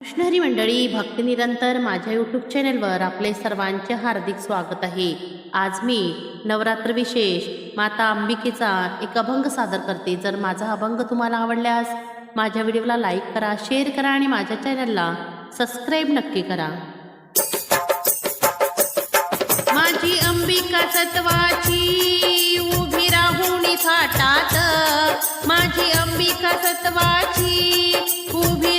कृष्णहरी मंडळी भक्तिनिरंतर माझ्या यूट्यूब चॅनलवर आपले सर्वांचे हार्दिक स्वागत आहे. आज मी नवरात्र विशेष माता अंबिकेचा एक अभंग सादर करते. जर माझा अभंग तुम्हाला आवडल्यास माझ्या व्हिडिओला लाईक करा शेअर करा आणि माझ्या चॅनलला सबस्क्राईब नक्की करा. माझी अंबिका सत्वाची उभी राहून थाटात. माझी अंबिका सत्वाची उभी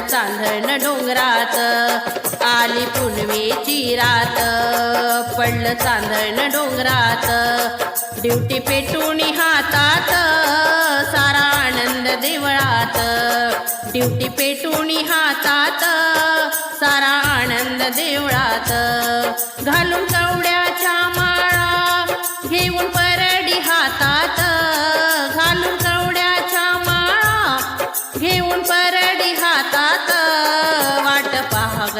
चांदण डोंगरात आली पुनवेची रात. पडलं चांदण डोंगरात ड्युटी पेटून हातात सारा आनंद देवळात. ड्युटी पेटून हातात सारा आनंद देवळात. घालून कवड्याच्या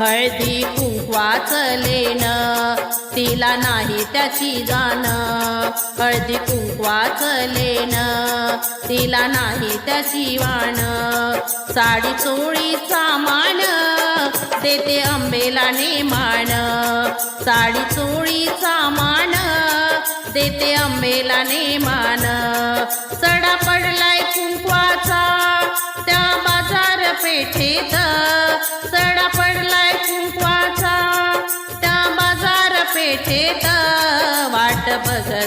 हळदी कुंकवाचं लेण तिला नाही त्याची जाण. हळदी कुंकवाचं लेण तिला नाही त्याची वाण. साडी चोळीचा मान देते अंबेला नेमान साडी चोळीचा मान देते अंबेला नेमान सडा पडलाय कुंकवाचा त्या बाजार पेठेत. सडा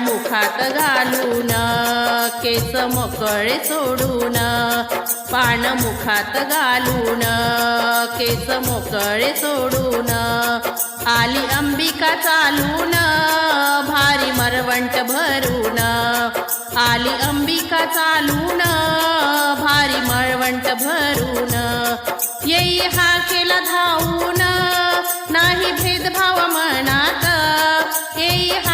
मुखात घालून केस मोकळे सोडून पान मुखात घालून केस मोकळे सोडून आली अंबिका चालून भारी मरवंट भरून आली अंबिका चालून भारी मळवंट भरून येई हा केला धावून नाही भेदभाव मनात येई हा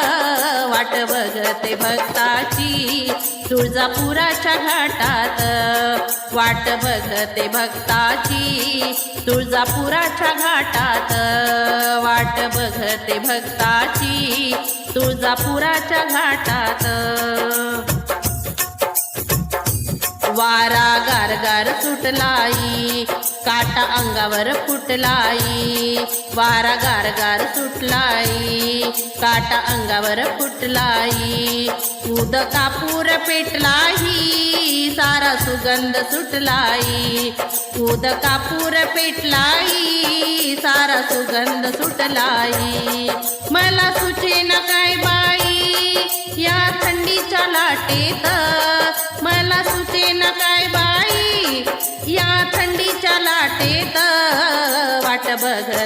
वाट बघते भक्ताची. तुळजापुराच्या घाटात वाट बघते भक्ताची. तुळजापुराच्या घाटात वाट बघते भक्ताची. तुळजापुराच्या घाटात वारा गारगार सुटलाई काटा अंगावर फुटलाई. वारा गार गार सुटलाई. काटा अंगावर फुटलाई. उद कापूर पेटलाई सारा सुगंध सुटलाई. उद कापूर पेटलाई. सारा सुगंध सुटलाई. मला सुचे न काय बा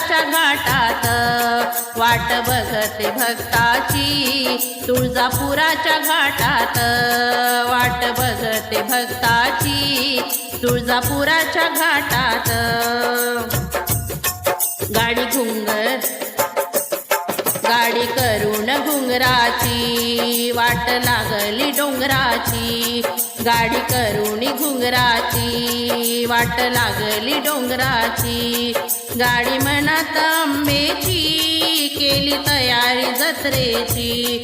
तुळजापुराच्या घाटात वाट बघते भक्ताची तुळजापुराच्या घाटात वाट बघते भक्ताची तुळजापुराच्या घाटात. गाडी घुंगर गाडी करून घुंगराची वाट लागली डोंगराची. गाडी करून घुंगराची वाट लागली डोंगराची. गाडी मनात आंबेची केली तयारी जत्रेची.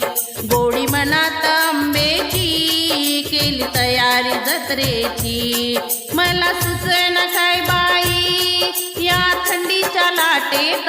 गोडी मनात आंबेची केली तयारी जत्रेची. मला सुचन काय बाई या थंडीच्या लाटेत